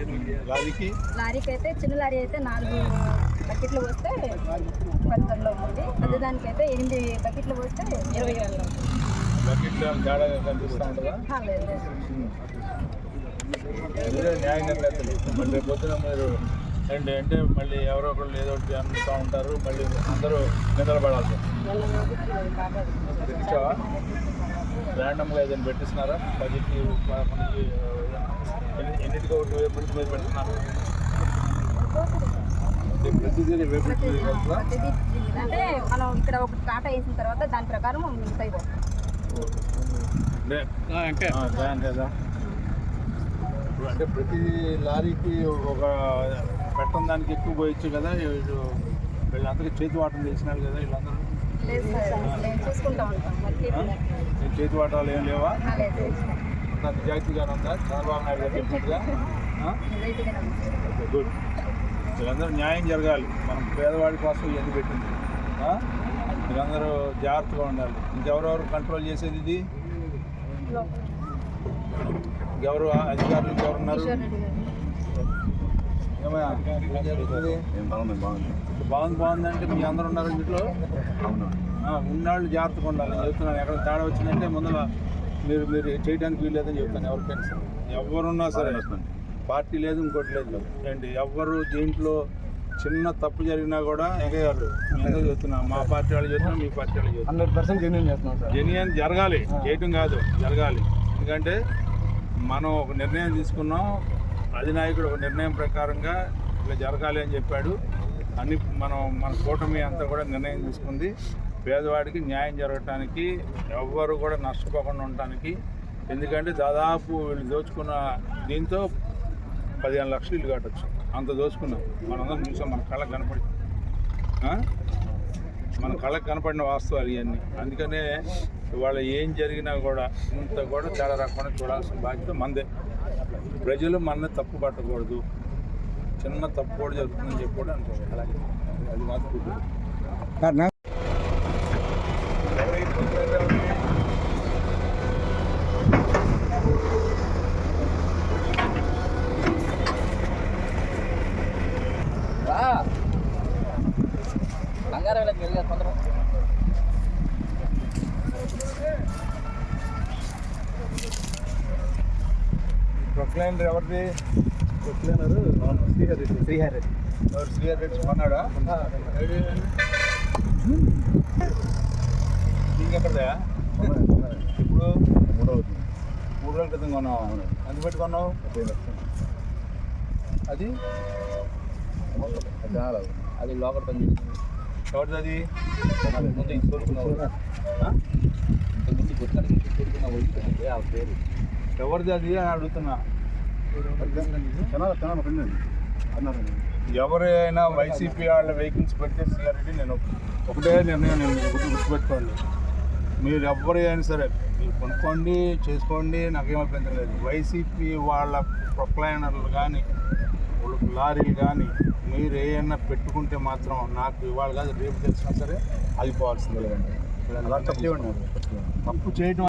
ఎన్ని లారీకి లారీకి? అయితే చిన్న లారీ అయితే నాలుగు బకెట్లు పోస్తే పది టన్నులు అవుతుంది పెద్ద అయితే ఎనిమిది బకెట్లు పోస్తే ఇరవై టన్నులు మళ్ళీ పొద్దున మీరు అండ్ అంటే మళ్ళీ ఎవరో ఒకళ్ళు ఏదో ఒకటి అమ్ముతూ ఉంటారు. మళ్ళీ అందరూ నిద్రపడాలి ర్యాండమ్గా ఏదైనా పెట్టిస్తున్నారా? పదికి మనకి ఎన్ని ఎన్నిటికి మీద పెడుతున్నారు. అంటే మనం ఇక్కడ ఒక టాటా వేసిన తర్వాత దాని ప్రకారం మిగతాయి కదా. ఇప్పుడు అంటే ప్రతి లారీకి ఒక పెట్టం దానికి ఎక్కువ పోయొచ్చు కదా. వీళ్ళు వీళ్ళందరికీ చేతి వాటం చేసినారు కదా వీళ్ళందరూ. చేతి వాటాలు ఏం లేవా? నిజాయితీగానే ఉందా? చంద్రబాబు నాయుడు గారు చెప్పినట్టుగా? గుడ్. వీళ్ళందరూ న్యాయం జరగాలి. మనం పేదవాడి కోసం ఇవన్నీ పెట్టింది? మీరందరూ జాగ్రత్తగా ఉండాలి. ఇంకెవరెవరు కంట్రోల్ చేసేది ఇది? ఎవరు అధికారులు ఇంకెవరున్నారు? బాగుంది బాగుంది. అంటే మీ అందరు ఉన్నారు ఇంట్లో? ఉన్నాళ్ళు జాగ్రత్తగా ఉండాలి. నేను చెప్తున్నాను ఎక్కడ తేడా వచ్చిందంటే ముందర మీరు మీరు చేయడానికి వీల్లేదని చెప్తాను ఎవరికైనా సరే. ఎవరున్నా సరే పార్టీ లేదు ఇంకోటి లేదు. ఏంటి? ఎవరు దీంట్లో చిన్న తప్పు జరిగినా కూడా ఎగగారు నేను చెప్తున్నా? మా పార్టీ వాళ్ళు చెప్తున్నా మీ పార్టీ వాళ్ళు చెప్తున్నా. హండ్రెడ్ పర్సెంట్ జెన్యున్ చేస్తున్నాం సార్. జెన్యున్ జరగాలి. చేయటం కాదు జరగాలి. ఎందుకంటే మనం ఒక నిర్ణయం తీసుకున్నాం అధినాయకుడు ఒక నిర్ణయం ప్రకారంగా ఇలా జరగాలి అని చెప్పాడు. అన్ని మనం మన కూటమి అంతా కూడా నిర్ణయం తీసుకుంది. పేదవాడికి న్యాయం జరగటానికి ఎవ్వరు కూడా నష్టపోకుండా ఉండటానికి. ఎందుకంటే దాదాపు వీళ్ళు దోచుకున్న దీంతో పదిహేను లక్షలు ఇల్లు కట్టచ్చు. అంత దోచుకున్నాం. మనందరం చూసాం మన కళ్ళకు కనపడి మన కళ్ళకు కనపడిన వాస్తవాలు ఇవన్నీ. అందుకనే ఇవాళ ఏం జరిగినా కూడా ఇంత కూడా చాలా రకమైన చూడాల్సిన బాధ్యత మందే. ప్రజలు మన తప్పు పట్టకూడదు. చిన్న తప్పు కూడా జరుగుతుందని చెప్పి కూడా అనుకోవాలి అది మాత్రం బంగారం వెళ్ళి వెళ్ళారు గుర్తు. ప్రొక్లైనర్ ఎవరిది? ప్రొక్లైనర్ శ్రీహర్. రెడ్డి శ్రీహర్ రెడ్డి ఎవరు? శ్రీహర్ రెడ్డి కొన్నాడా నీకెక్కడదా ఇప్పుడు మూడో మూడు రోజుల క్రితం కొన్నావు? ఎంత పెట్టి కొన్నావు? అది అది? లోకల్ పని ఎవరిది అది? ముందు ఇంకోరుకున్నావు? ముందు గుర్తానికి కోరుకున్న వదిలిపెట్టింది ఆ పేరు? ఎవరిది అది అని అడుగుతున్నా. ఎవరైనా వైసీపీ వాళ్ళ వెహికల్స్ పెడితే సిఆర్టీ నేను ఒకటే నిర్ణయం నేను గుర్తు గుర్తుపెట్టుకోండి మీరు ఎవరు అయినా సరే మీరు కొనుక్కోండి చేసుకోండి నాకేం అభ్యంతరం లేదు. వైసీపీ వాళ్ళ ప్రొక్లైనర్లు కానీ లారీలు కానీ మీరు ఏమైనా పెట్టుకుంటే మాత్రం నాకు ఇవాళ కాదు రేపు తెలిసినా సరే ఆగిపోవాల్సిందే. తప్పు చేయడం